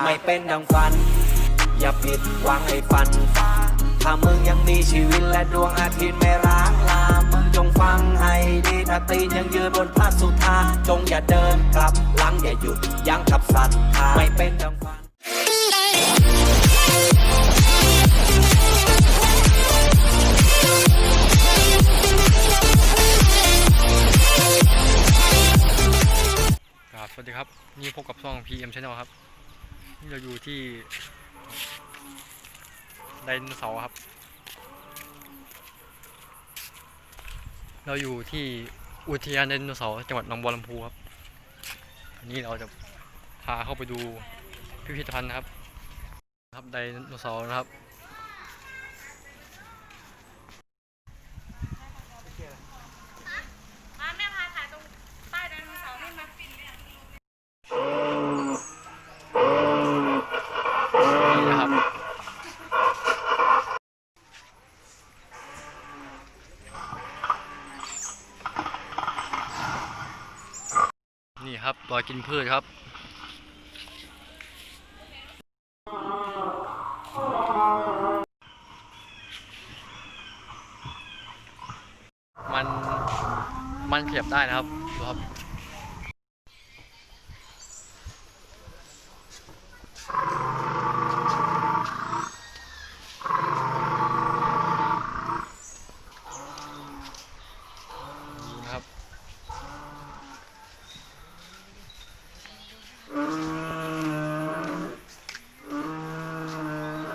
ไม่เป็นดังฝัน อย่าผิดหวังให้ฝันฝ่าถ้ามึงยังมีชีวิตและดวงอาทิตย์ไม่ร้างลา มึงจงฟังให้ดีถ้าตีนยังยืนบนพระสุธา จงอย่าเดินกลับหลังอย่าหยุดยั้งกับศรัทธาไม่เป็นดังฝันสวัสดีครับ นี่พบกับช่อง PM Channel ครับ นี่เราอยู่ที่ไดโนเสาร์ครับ เราอยู่ที่อุทยานไดโนเสาร์จังหวัดหนองบัวลำพูครับอันนี้เราจะพาเข้าไปดูพิพิธภัณฑ์นะครับ ครับไดโนเสาร์นะครับ มาแม่พาถ่ายตรงป้ายไดโนเสาร์นี่มา นี่นะครับ นี่ค รอยกินพืชครับมันมันขยับได้นะครับดูครับ นี่นะครับ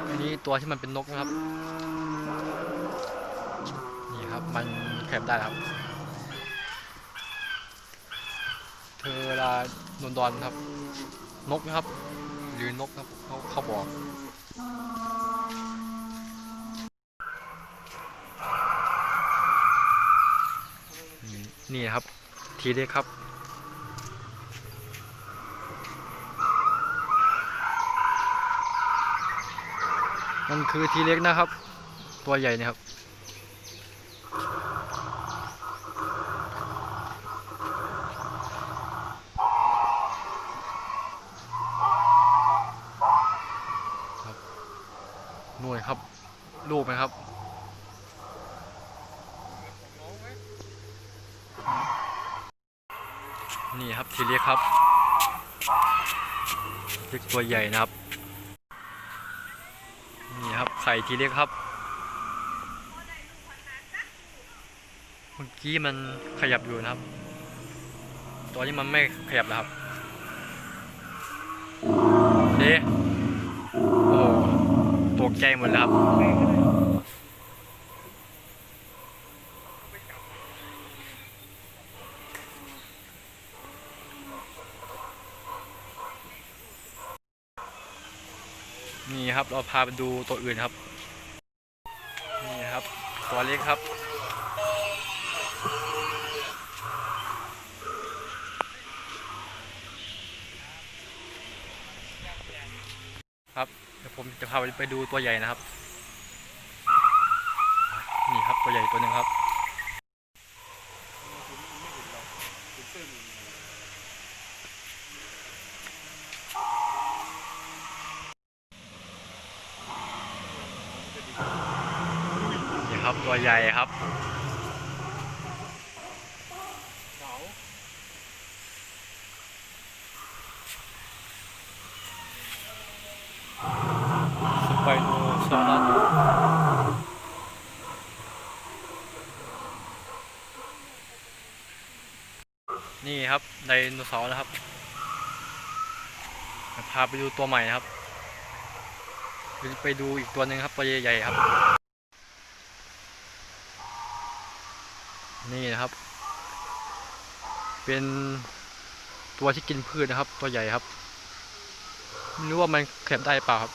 อันนี้ ตัวที่มันเป็นนกนะครับ นี่ครับมันแคบได้ครับเทอราโนดอนครับ นกนะครับ หรือนกครับเขาเขาบอกนี่ครับ ทีเล็กครับ มันคือทีเล็กนะครับ ตัวใหญ่เนะครับครับหน่วยครับลูกไหมครับนี่ครับทีเล็กครับเล็กตัวใหญ่นะครับ นี่ครับไข่ทีเล็กครับ เมื่อกี้มันขยับอยู่นะครับตัวนี้มันไม่ขยับแล้วครับเด้โอ้ตกใจหมดแล้วครับ นี่ครับเราพาไปดูตัวอื่นครับ ตัวเล็กครับ ครับเดี๋ยวผมจะพาไปดูตัวใหญ่นะครับ นี่ครับตัวใหญ่ตัวหนึ่งครับ นี่ครับตัว ใหญ่ครับสไปโนซอรัสนี่ครับไดโนเสาร์นะครับเดี๋ยวพาไปดูตัวใหม่นะครับเดี๋ยวไปดูอีกตัวหนึ่งครับ ตัวใหญ่ๆครับ นี่นะครับ เป็นตัวที่กินพืชนะครับ ตัวใหญ่ครับไม่รู้ว่ามันขยับได้เปล่าครับ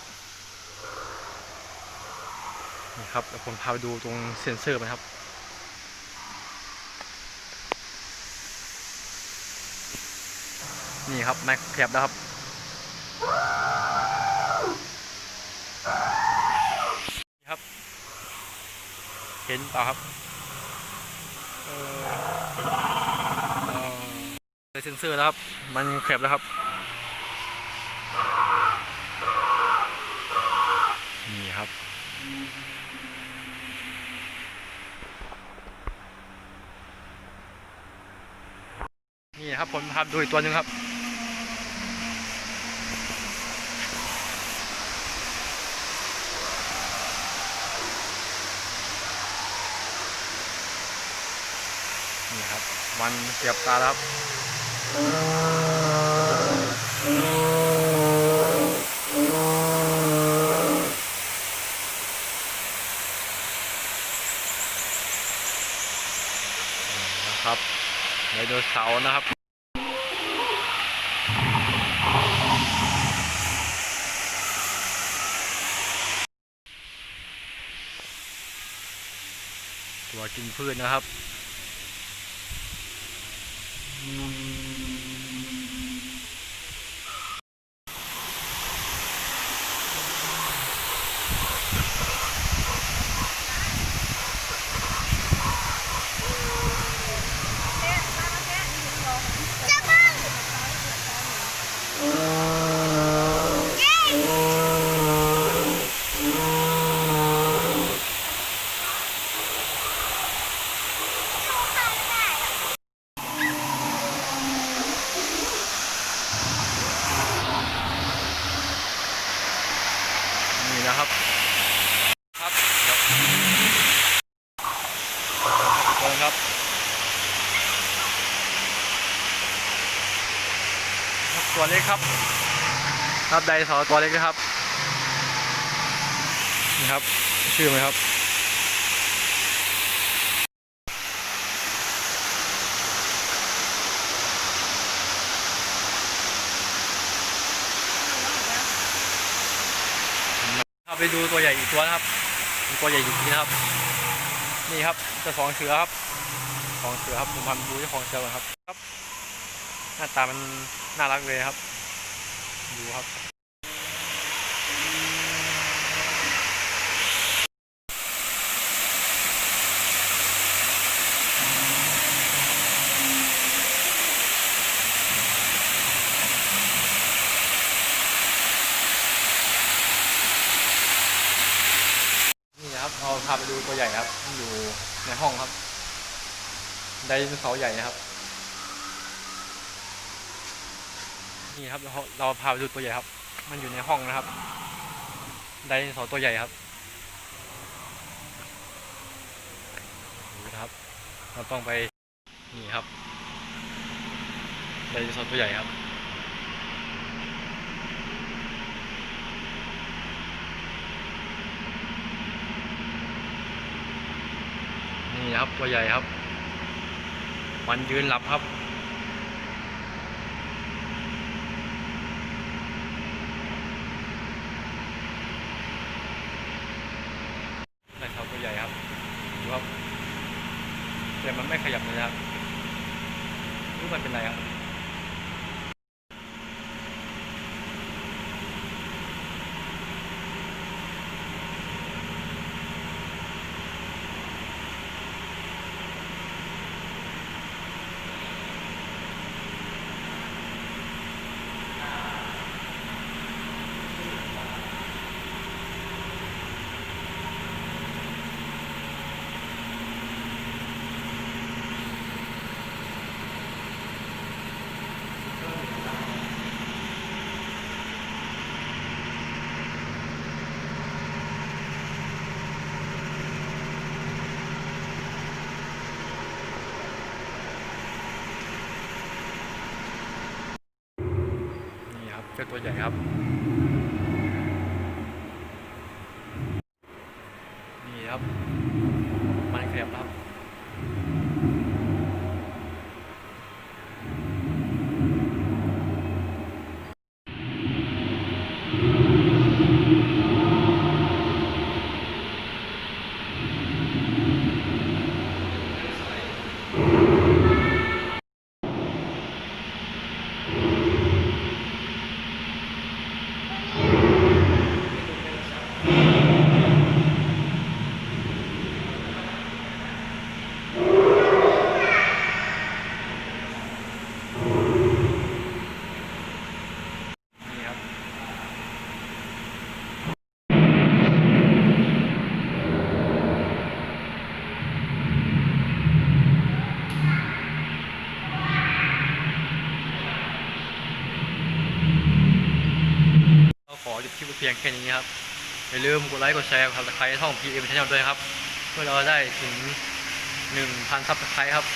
นี่ครับเดี๋ยวผมพาไปดูตรงเซ็นเซอร์มันครับนี่ครับแม็กขยับแล้วครับนี่ครับ เห็นเปล่าครับ เซนเซอร์แล้วครับ มันแคบแล้วครับ นี่ครับ นี่ครับผมครับดูอีกตัวหนึ่งครับ นี่ครับ มันเสียบตาแล้วครับ นะครับไดโนเสาร์นะครับตัวกินพืชนะครับ นี่นะครับ ครับเดี๋ยวทุกคนครับครับ ตัวเล็กครับครับไดโนเสาร์ตัวเล็กนะครับนี่ครับ ชื่อไหมครับครับไปดูตัวใหญ่อีกตัวนะครับตัวใหญ่จริงๆนะครับ นี่ครับเจ้าของเสือครับ ของเสือครับผมพาไปดูเจ้าของเสือก่อนครับครับ หน้าตามัน น่ารักเลยครับ ดูครับ นี่นะครับเราพาไปดูตัวใหญ่ครับ อยู่ในห้องครับไดโนเสาร์ใหญ่นะครับ นี่ครับเราเราพาไปดูตัวใหญ่ครับ มันอยู่ในห้องนะครับไดโนเสาร์ตัวใหญ่ครับดูนะครับ เราต้องไปนี่ครับไดโนเสาร์ตัวใหญ่ครับนี่ครับตัวใหญ่ครับ มันยืนหลับครับ ได้ครับตัวใหญ่ครับดูครับแต่มันไม่ขยับเลยนะครับรู้มันเป็นไรครับ นี่ครับ เป็นตัวใหญ่ครับ นี่ครับ มันขยับครับ น ลิปเพียงแค่นี้ครับ อย่าลืมกดไลค์กดแชร์ครับสไครท่อง PM Channel ด้วยครับ เพื่อเราได้ถึง 1,000ซับสไครต์ครับ